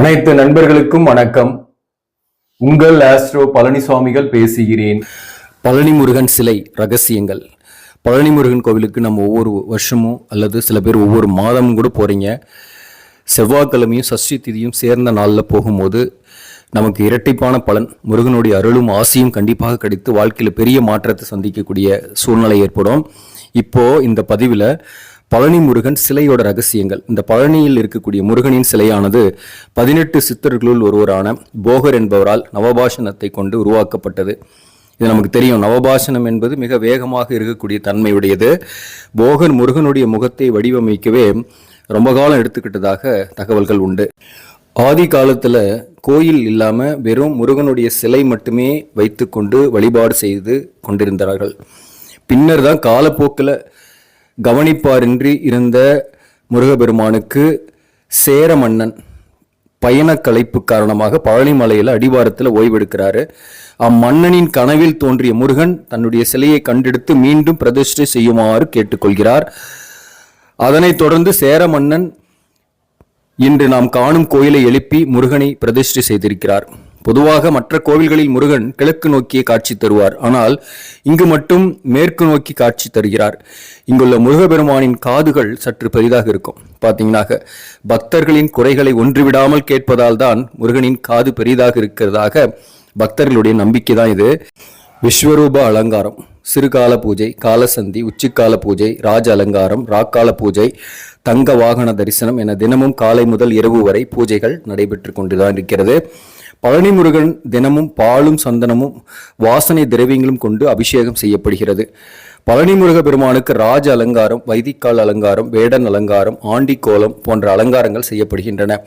அனைத்து நண்பர்களுக்கும் வணக்கம். உங்கள் ஆஸ்ட்ரோ பழனிசுவாமிகள் பேசுகிறேன். பழனி முருகன் சிலை ரகசியங்கள். பழனி முருகன் கோவிலுக்கு நம்ம ஒவ்வொரு வருஷமும் அல்லது சில பேர் ஒவ்வொரு மாதமும் கூட போகிறீங்க செவ்வாய்க்கிழமையும் சஷ்டி திதியும் சேர்ந்த நாளில் போகும்போது நமக்கு இரட்டிப்பான பலன் முருகனுடைய அருளும் ஆசையும் கண்டிப்பாக கிடைத்து வாழ்க்கையில் பெரிய மாற்றத்தை சந்திக்கக்கூடிய சூழ்நிலை ஏற்படும். இப்போ இந்த பதிவில் பழனி முருகன் சிலையோட ரகசியங்கள். இந்த பழனியில் இருக்கக்கூடிய முருகனின் சிலையானது பதினெட்டு சித்தர்களுள் ஒருவரான போகர் என்பவரால் நவபாஷணத்தை கொண்டு உருவாக்கப்பட்டது. இது நமக்கு தெரியும். நவபாஷணம் என்பது மிக வேகமாக இருக்கக்கூடிய தன்மையுடையது. போகர் முருகனுடைய முகத்தை வடிவமைக்கவே ரொம்ப காலம் எடுத்துக்கிட்டதாக தகவல்கள் உண்டு. ஆதி காலத்தில் கோயில் இல்லாமல் வெறும் முருகனுடைய சிலை மட்டுமே வைத்துக்கொண்டு வழிபாடு செய்து கொண்டிருந்தார்கள். பின்னர் தான் காலப்போக்கில் கவனிப்பாரின்றி இருந்த முருகபெருமானுக்கு சேர மன்னன் பயணக்கலைப்பு காரணமாக பழனிமலையில் அடிவாரத்தில் ஓய்வெடுக்கிறாரு. அம்மன்னனின் கனவில் தோன்றிய முருகன் தன்னுடைய சிலையை கண்டெடுத்து மீண்டும் பிரதிஷ்டை செய்யுமாறு கேட்டுக்கொள்கிறார். அதனைத் தொடர்ந்து சேர மன்னன் இன்று நாம் காணும் கோயிலை எழுப்பி முருகனை பிரதிஷ்டை செய்திருக்கிறார். பொதுவாக மற்ற கோவில்களில் முருகன் கிழக்கு நோக்கியே காட்சி தருவார். ஆனால் இங்கு மட்டும் மேற்கு நோக்கி காட்சி தருகிறார். இங்குள்ள முருகபெருமானின் காதுகள் சற்று பெரிதாக இருக்கும். பார்த்தீங்கன்னாக்க பக்தர்களின் குறைகளை ஒன்றுவிடாமல் கேட்பதால் தான் முருகனின் காது பெரிதாக இருக்கிறதாக பக்தர்களுடைய நம்பிக்கை தான் இது. விஸ்வரூப அலங்காரம் சிறுகால பூஜை காலசந்தி உச்சிக்கால பூஜை ராஜ அலங்காரம் ராக்கால பூஜை தங்க வாகன தரிசனம் என தினமும் காலை முதல் இரவு வரை பூஜைகள் நடைபெற்று கொண்டுதான் இருக்கிறது. பழனி முருகன் தினமும் பாலும் சந்தனமும் வாசனை திரவியங்களும் கொண்டு அபிஷேகம் செய்யப்படுகிறது. பழனி முருக பெருமானுக்கு ராஜ அலங்காரம் வைதிக்கால் அலங்காரம் வேடன் அலங்காரம் ஆண்டி கோலம் போன்ற அலங்காரங்கள் செய்யப்படுகின்றன.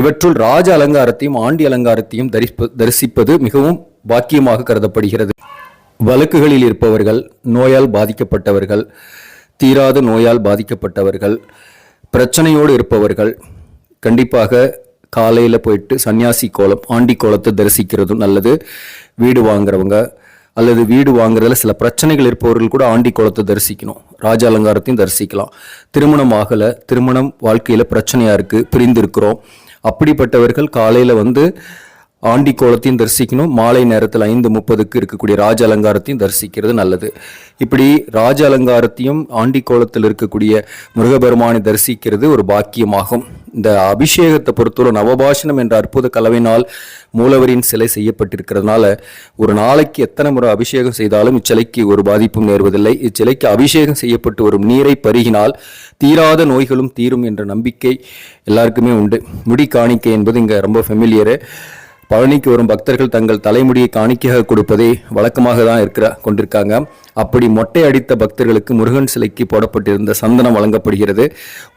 இவற்றுள் ராஜ அலங்காரத்தையும் ஆண்டி அலங்காரத்தையும் தரிப்ப தரிசிப்பது மிகவும் பாக்கியமாக கருதப்படுகிறது. வழக்குகளில் இருப்பவர்கள் நோயால் பாதிக்கப்பட்டவர்கள் தீராத நோயால் பாதிக்கப்பட்டவர்கள் பிரச்சனையோடு இருப்பவர்கள் கண்டிப்பாக காலையில் போயிட்டு சன்னியாசி கோலம் ஆண்டி கோலத்தை தரிசிக்கிறதும் நல்லது. வீடு வாங்குறவங்க அல்லது வீடு வாங்குறதுல சில பிரச்சனைகள் இருப்பவர்கள் கூட ஆண்டி கோலத்தை தரிசிக்கணும். ராஜ அலங்காரத்தையும் தரிசிக்கலாம். திருமணம் ஆகலை திருமணம் வாழ்க்கையில் பிரச்சனையாக இருக்குது பிரிந்திருக்கிறோம். அப்படிப்பட்டவர்கள் காலையில் வந்து ஆண்டி கோலத்தையும் தரிசிக்கணும். மாலை நேரத்தில் ஐந்து முப்பதுக்கு இருக்கக்கூடிய ராஜ அலங்காரத்தையும் தரிசிக்கிறது நல்லது. இப்படி ராஜ அலங்காரத்தையும் ஆண்டி கோலத்தில் இருக்கக்கூடிய முருகபெருமானை தரிசிக்கிறது ஒரு பாக்கியமாகும். இந்த அபிஷேகத்தை பொறுத்தவரை நவபாஷணம் என்ற அற்புத கலவையினால் மூலவரின் சிலை செய்யப்பட்டிருக்கிறதுனால ஒரு நாளைக்கு எத்தனை முறை அபிஷேகம் செய்தாலும் இச்சிலைக்கு ஒரு பாதிப்பும் நேர்வதில்லை. இச்சிலைக்கு அபிஷேகம் செய்யப்பட்டு வரும் நீரை பருகினால் தீராத நோய்களும் தீரும் என்ற நம்பிக்கை எல்லாருக்குமே உண்டு. முடி காணிக்கை என்பது இங்கே ரொம்ப ஃபெமிலியரு பழனிக்கு வரும் பக்தர்கள் தங்கள் தலைமுடியை காணிக்கையாக கொடுப்பதை வழக்கமாக தான் இருக்கிற கொண்டிருக்காங்க. அப்படி மொட்டை அடித்த பக்தர்களுக்கு முருகன் சிலைக்கு போடப்பட்டிருந்த சந்தனம் வழங்கப்படுகிறது.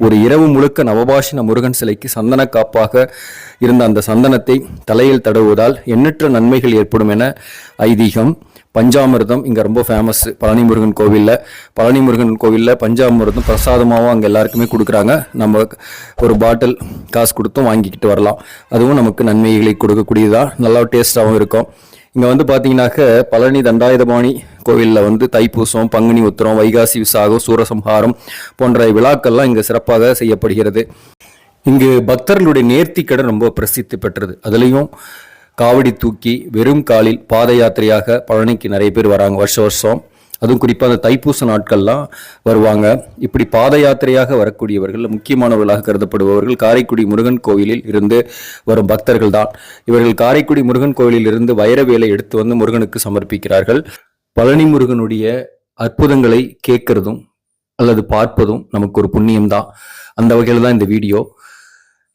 ஒரு இரவு முழுக்க நவபாஷின முருகன் சிலைக்கு சந்தன காப்பாக இருந்த அந்த சந்தனத்தை தலையில் தடவுவதால் எண்ணற்ற நன்மைகள் ஏற்படும் என ஐதீகம். பஞ்சாமிர்தம் இங்கே ரொம்ப ஃபேமஸ் பழனி முருகன் கோவிலில் பழனி முருகன் கோவிலில் பஞ்சாமிர்தம் பிரசாதமாகவும் அங்கே எல்லாருக்குமே கொடுக்குறாங்க. நம்ம ஒரு பாட்டில் காசு கொடுத்தும் வாங்கிக்கிட்டு வரலாம். அதுவும் நமக்கு நன்மைகளை கொடுக்கக்கூடியதாக நல்லா டேஸ்ட்டாகவும் இருக்கும். இங்கே வந்து பார்த்தீங்கன்னாக்க பழனி தண்டாயுதபாணி கோவிலில் வந்து தைப்பூசம் பங்குனி உத்திரம் வைகாசி விசாகம் சூரசம்ஹாரம் போன்ற விழாக்கள்லாம் இங்கே சிறப்பாக செய்யப்படுகிறது. இங்கு பக்தர்களுடைய நேர்த்திக்கடன் ரொம்ப பிரசித்தி பெற்றது. அதுலேயும் காவடி தூக்கி வெறும் காலில் பாத யாத்திரையாக பழனிக்கு நிறைய பேர் வராங்க வருஷ வருஷம். அதுவும் குறிப்பாக அந்த தைப்பூச நாட்கள்லாம் வருவாங்க. இப்படி பாத யாத்திரையாக வரக்கூடியவர்கள் முக்கியமானவர்களாக கருதப்படுபவர்கள் காரைக்குடி முருகன் கோவிலில் இருந்து வரும் பக்தர்கள் தான் இவர்கள் காரைக்குடி முருகன் கோவிலில் இருந்து வைரவேலை எடுத்து வந்து முருகனுக்கு சமர்ப்பிக்கிறார்கள். பழனி முருகனுடைய அற்புதங்களை கேட்கறதும் அல்லது பார்ப்பதும் நமக்கு ஒரு புண்ணியம்தான். அந்த வகையில் தான் இந்த வீடியோ.